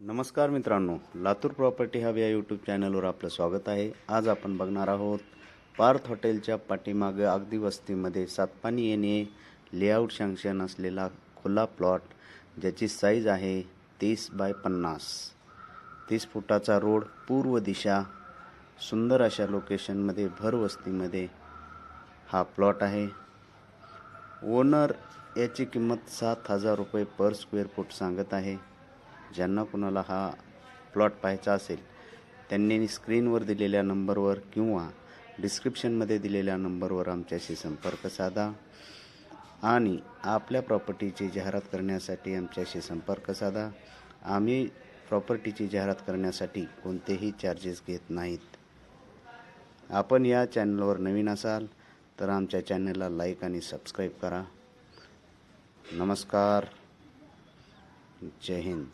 नमस्कार मित्रांनो Latur property hub या यूट्यूब चॅनलवर आपलं स्वागत आहे. आज आपण बघणार आहोत पार्थ हॉटेलच्या पाठीमागं अगदी वस्तीमध्ये सातपाणी येणे लेआउट सँक्शन असलेला खुला प्लॉट ज्याची साईज आहे तीस बाय पन्नास. तीस फुटाचा रोड पूर्व दिशा सुंदर अशा लोकेशनमध्ये भर वस्तीमध्ये हा प्लॉट आहे. ओनर याची किंमत सात हजार रुपये पर स्क्वेअर फूट सांगत आहे. ज्यांना कुणाला हा प्लॉट पाहायचा असेल त्यांनी स्क्रीनवर दिलेल्या नंबरवर किंवा डिस्क्रिप्शनमध्ये दिलेल्या नंबरवर आमच्याशी संपर्क साधा आणि आपल्या प्रॉपर्टीची जाहिरात करण्यासाठी आमच्याशी संपर्क साधा. आम्ही प्रॉपर्टीची जाहिरात करण्यासाठी कोणतेही चार्जेस घेत नाहीत. आपण या चॅनलवर नवीन असाल तर आमच्या चॅनलला लाईक आणि सबस्क्राईब करा. नमस्कार. जय हिंद.